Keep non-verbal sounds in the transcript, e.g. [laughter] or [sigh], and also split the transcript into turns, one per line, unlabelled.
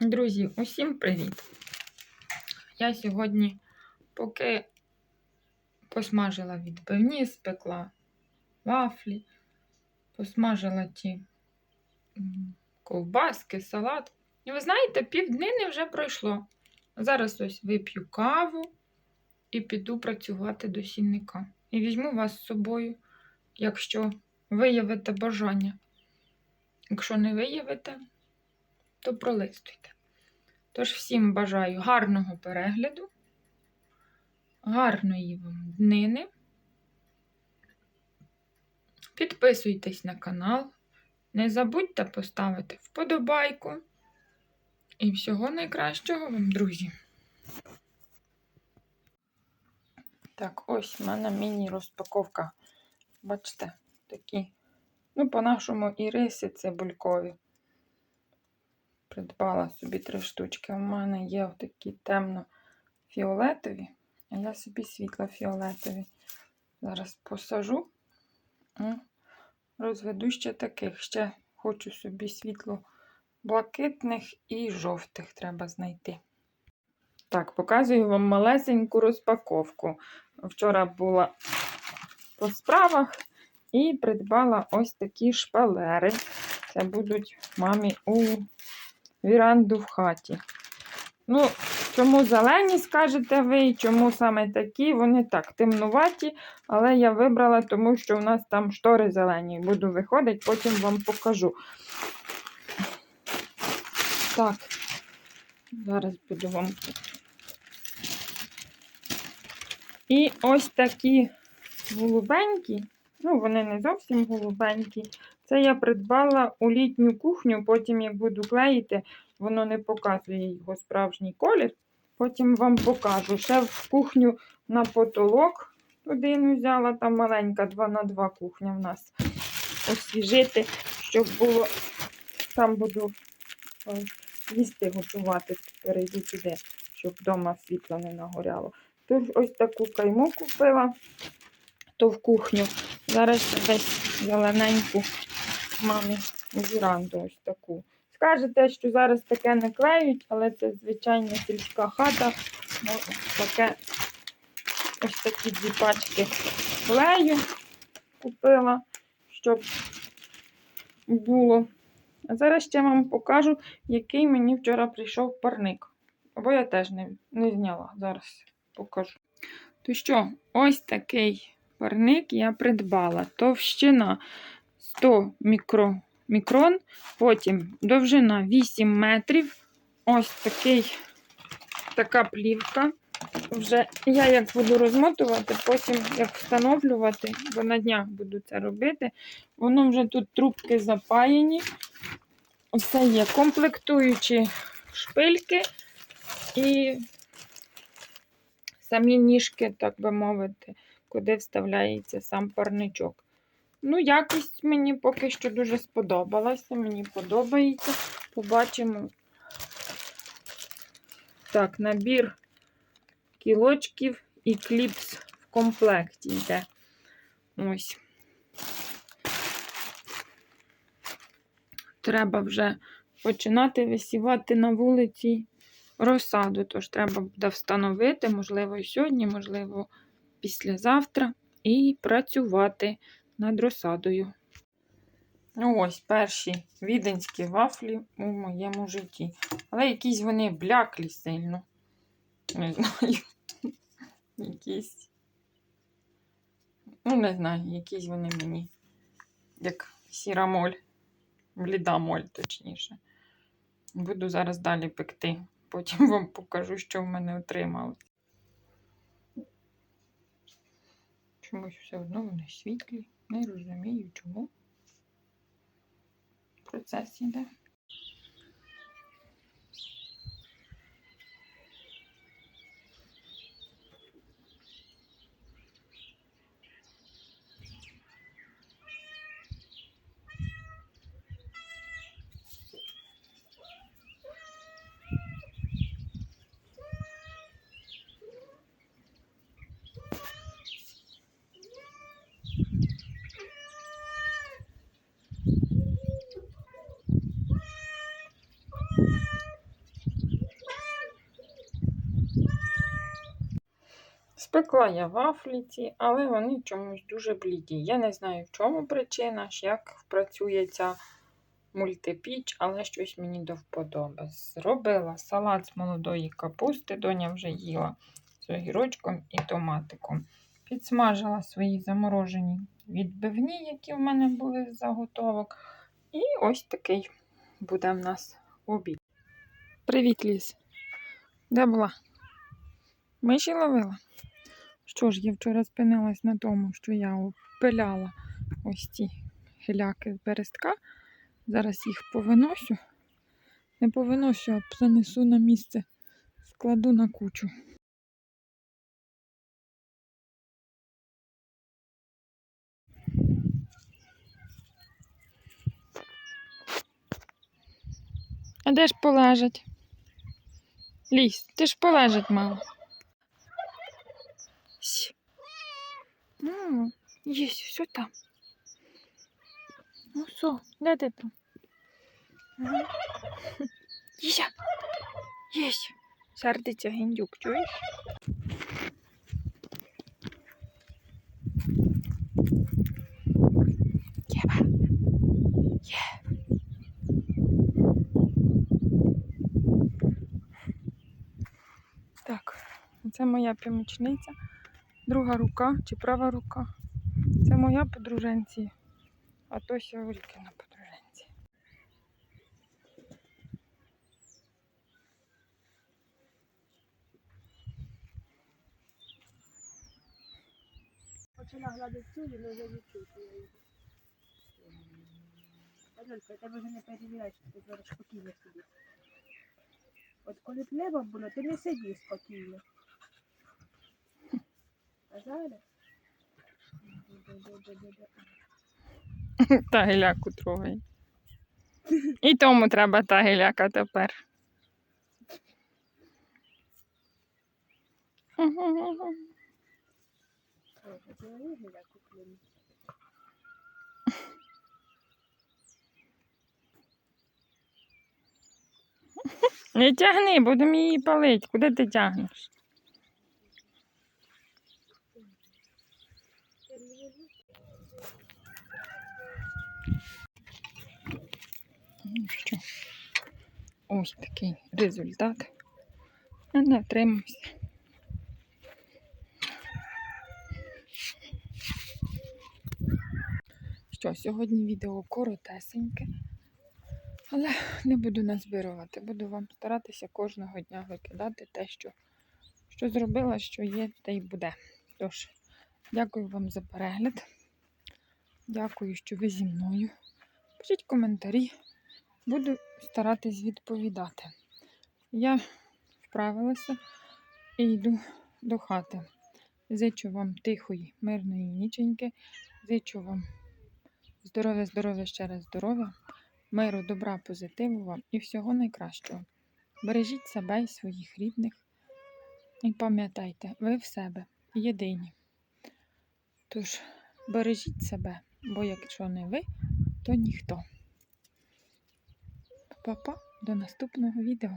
Друзі, усім привіт! Я сьогодні, поки посмажила відбивні, спекла вафлі, посмажила ті ковбаски, салат. І ви знаєте, півднини вже пройшло. Зараз ось вип'ю каву і піду працювати до сінника. І візьму вас з собою, якщо виявите бажання. Якщо не виявите, то пролистуйте. Тож всім бажаю гарного перегляду, гарної вам днини. Підписуйтесь на канал, не забудьте поставити вподобайку. І всього найкращого вам, друзі. Так, ось в мене міні-розпаковка. Бачите, такі. Ну, по-нашому іриси цибулькові. Придбала собі три штучки. У мене є такі темно-фіолетові, а я собі світло-фіолетові. Зараз посажу, розведу ще таких. Ще хочу собі світло-блакитних і жовтих треба знайти. Так, показую вам малесеньку розпаковку. Вчора була по справах і придбала ось такі шпалери. Це будуть мамі у віранду в хаті. Ну, чому зелені, скажете ви, чому саме такі? Вони так темнуваті, але я вибрала, тому що у нас там штори зелені. Буду виходити, потім вам покажу. Так, зараз буду вам. І ось такі голубенькі, ну, вони не зовсім голубенькі. Це я придбала у літню кухню, потім, як буду клеїти, воно не показує його справжній колір. Потім вам покажу. Ще в кухню на потолок один взяла, там маленька 2 на 2 кухня в нас освіжити, щоб було. Там буду ой, їсти готувати, перейду сюди, щоб вдома світло не нагоряло. Тож ось таку кайму купила, то в кухню. Зараз десь зелененьку мамі віранду ось таку. Скажете, що зараз таке не клеють, але це звичайна сільська хата. Ну, таке ось такі дві пачки клею купила, щоб було. А зараз ще вам покажу, який мені вчора прийшов парник. Бо я теж не, не зняла. Зараз покажу. То що, ось такий парник я придбала. Товщина 100 мікро, мікрон, потім довжина 8 метрів. Ось такий, така плівка. Вже я як буду розмотувати, потім як встановлювати, бо на днях буду це робити. Воно вже тут трубки запаяні. Все є комплектуючі шпильки і самі ніжки, так би мовити, куди вставляється сам парничок. Ну, якість мені поки що дуже сподобалася. Мені подобається. Побачимо. Так, набір кілочків і кліпс в комплекті йде. Ось. Треба вже починати висівати на вулиці розсаду. Тож треба буде встановити, можливо, сьогодні, можливо, післязавтра, і працювати над розсадою. Ну, ось перші віденські вафлі у моєму житті. Але якісь вони бляклі сильно. Не знаю. [laughs] Якісь. Ну, не знаю, якісь вони мені, як сіра моль, бліда моль, точніше. Буду зараз далі пекти. Потім вам покажу, що в мене отрималось. Чомусь все одно вони світлі. Не розумію, чому. Процес іде. Спекла я вафліці, але вони чомусь дуже бліді. Я не знаю, в чому причина, як працює ця мультипіч, але щось мені до вподоби. Зробила салат з молодої капусти, доня вже їла з огірочком і томатиком. Підсмажила свої заморожені відбивні, які в мене були з заготовок. І ось такий буде в нас обід. Привіт, ліс. Де була? Миші ловила? Що ж, я вчора спинилась на тому, що я опиляла ось ці гіляки з берестка. Зараз їх повиносю. Не повиносю, а занесу на місце, складу на кучу. А де ж полежать? Ліс, ти ж полежать мало. Сі. Ну, є, все там. Ну що, де ти там? Ага. Їся. Єсть. Сердиться гіндюк, чуєш? Єва. Є. Так, це моя помічниця. Друга рука чи права рука. Це моя подруженці. А то Сяурікина подруженці.
Почала гладити цю, і вже відчути її. Аделька, тебе вже не перевіряєш, ти зараз спокійно сидиш. От коли б небо було, ти не сидів спокійно.
Та гіляку трогай. І тому треба та гіляка тепер.
Не
тягни, будемо її палити. Куди ти тягнеш? Ну що, ось такий результат. Не втримався. Що, сьогодні відео коротесеньке, але не буду назбирувати. Буду вам старатися кожного дня викидати те, що, що зробила, що є, те й буде. Тож, дякую вам за перегляд. Дякую, що ви зі мною. Пишіть коментарі. Буду старатись відповідати. Я вправилася і йду до хати. Зичу вам тихої, мирної ніченьки. Зичу вам здоров'я, здоров'я, ще раз здоров'я, миру, добра, позитиву вам і всього найкращого. Бережіть себе і своїх рідних. І пам'ятайте, ви в себе єдині. Тож бережіть себе, бо якщо не ви, то ніхто. Па-па, до наступного відео.